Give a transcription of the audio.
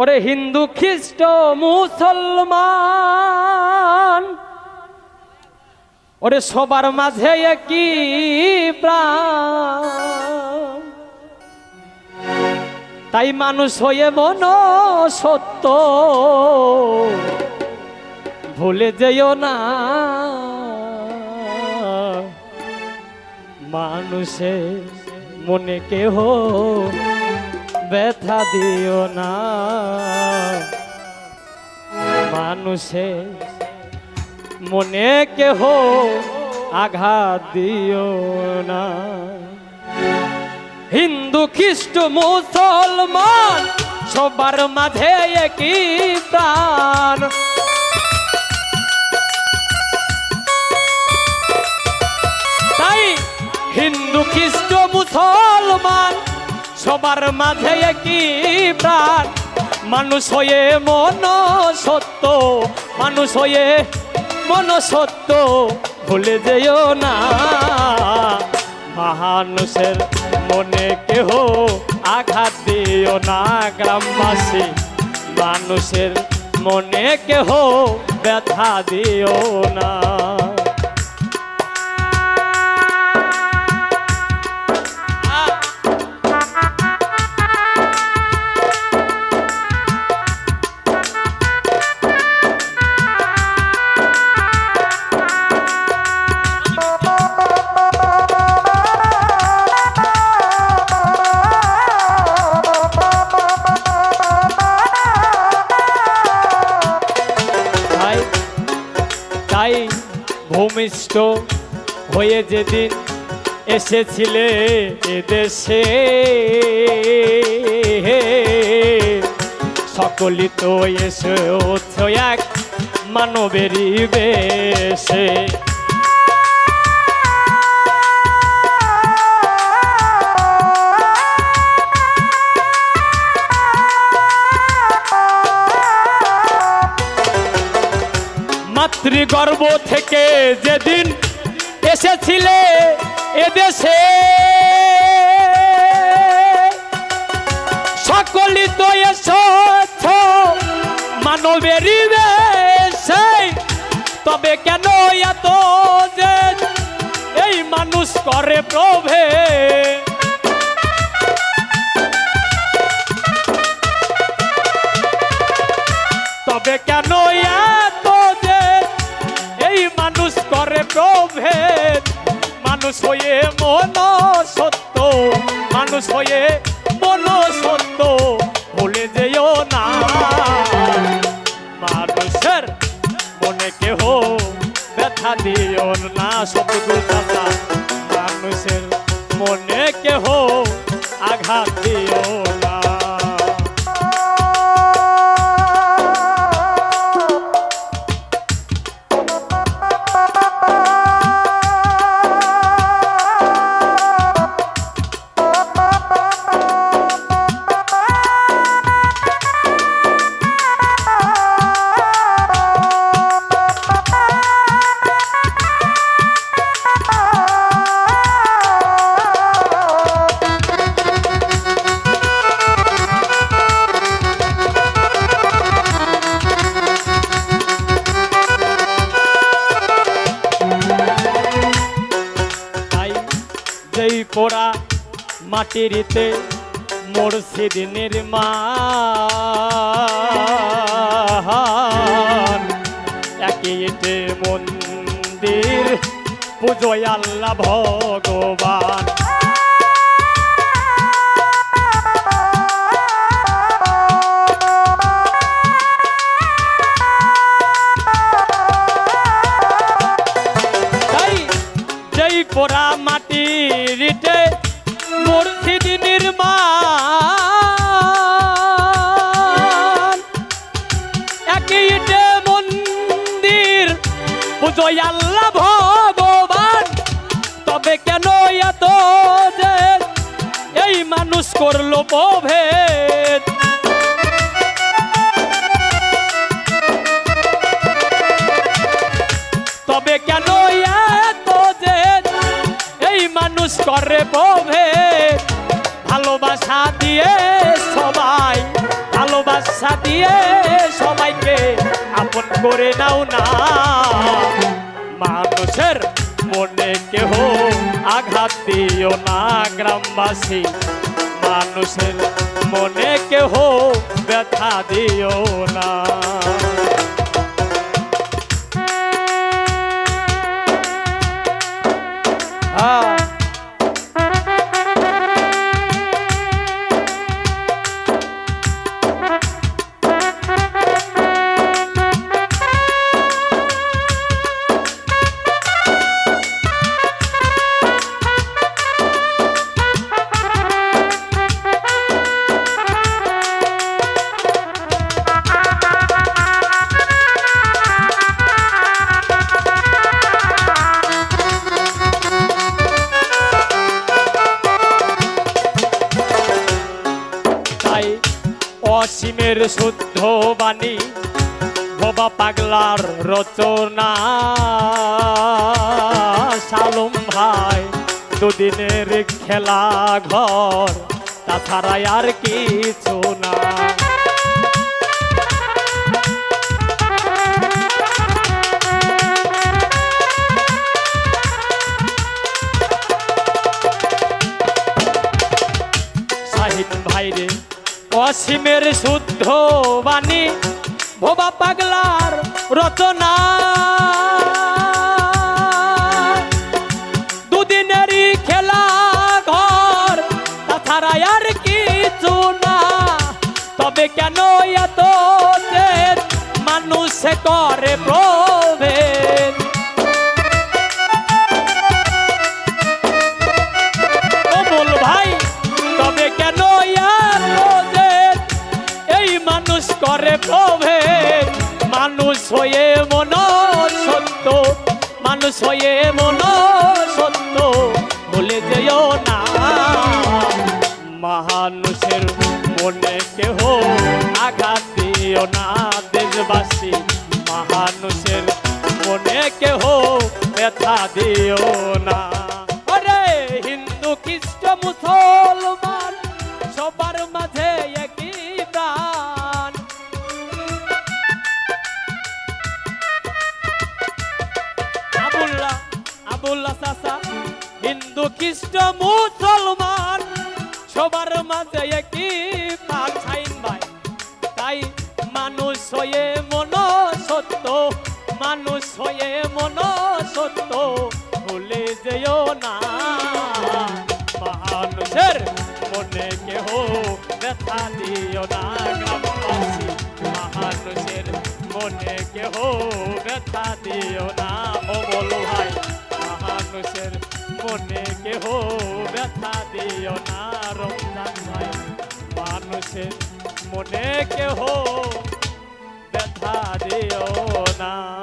ওরে হিন্দু খ্রিস্ট মুসলমান, ওরে সবার মাঝে একই প্রাণ। তাই মানুষ হয়ে মন সত্য, ভুলে যেও না। মানুষের মনে কেহ ব্যথা দিও না। মানুষে, মনে কেহ আঘাত দিও না। হিন্দু, খ্রিস্ট, মুসলমান, সবার মাঝে একই সবার মাঝে কি প্রাণ। মানুষ হয়ে মন সত্য, মানুষ হয়ে মন সত্য, ভুলে যেও না। মানুষের মনে কেহ আঘাত দিও না গ্রামবাসী। মানুষের মনে কেহ ব্যথা দিও না। তাই ভূমিষ্ঠ হয়ে যেদিন এসেছিলে এদেশে সকলি তো এসেছ এক মানবেরই বেশে। মাতৃগর্ভ থেকে যেদিন এসেছিলে এদেশে, সকলই তো এসেছ মানবেরই বেশে তবে কেন এত যে এই মানুষ করে প্রভে? তবে কেন এত যে এই মানুষ করে প্রভেদ মানুষ হয়ে মন সত্য, মানুষ হয়ে মন সত্য, ভুলে যেও না। মানুষের মনে কেহ ব্যথা দিও না সতগুল দাদা মানুষের মনে কেহ আঘাত দিও না। পোড়া মাটিরিতে মুর্শিদ নির্মাণ একই ইটে মন্দির পুজোয় আল্লাহ ভগবান। পুজোয় আল্লাহ ভগবান, তবে কেন এত যে এই মানুষ করল প্রভেদ তবে কেন এত যে এই মানুষ করে প্রভে ভালোবাসা দিয়ে সবাই, ভালোবাসা দিয়ে সবাইকে আপন করে নাও না। মানুষের মনে কেহ আঘাত দিও না গ্রামবাসী। মানুষের মনে কেহ ব্যথা দিও না। অসীমের শুদ্ধ বাণী, ভবা পাগলার রচনা। সালম ভাই, দুদিনের খেলা ঘর, তাছাড়া আর কিছু না। সাহিদ ভাইরে, অসীমের শুদ্ধ বাণী ভোবা পাগলার রচনা। দুদিনেরই খেলা ঘর, তাছাড়া আর কিছু না। তবে কেন এত মানুষ করে প্রভেদ হয়ে মন সত্য, মানুষ হয়ে মন সত্য, বলে যেও না। মানুষের মনে কেহ আঘাত দিও না দেশবাসী, মানুষের মনে কেহ ব্যথা দিও না। হিন্দু খ্রিস্ট মুসলমান আবুল্লাহ চাচা হিন্দু, খ্রিস্ট, মুসলমান, সবার মাঝে একই প্রাণ ছাইন ভাই তাই মানুষ হয়ে মন সত্য, মানুষ হয়ে মন সত্য, ভুলে যেও না। মানুষের মনে কেহ ব্যথা দিও না, গ্রামবাসী, মানুষের মনে কেহ ব্যথা দিও না। দেহ ব্যথা দিও না রমজান ভাই মানুষের মনে কেহ ব্যথা দিও না।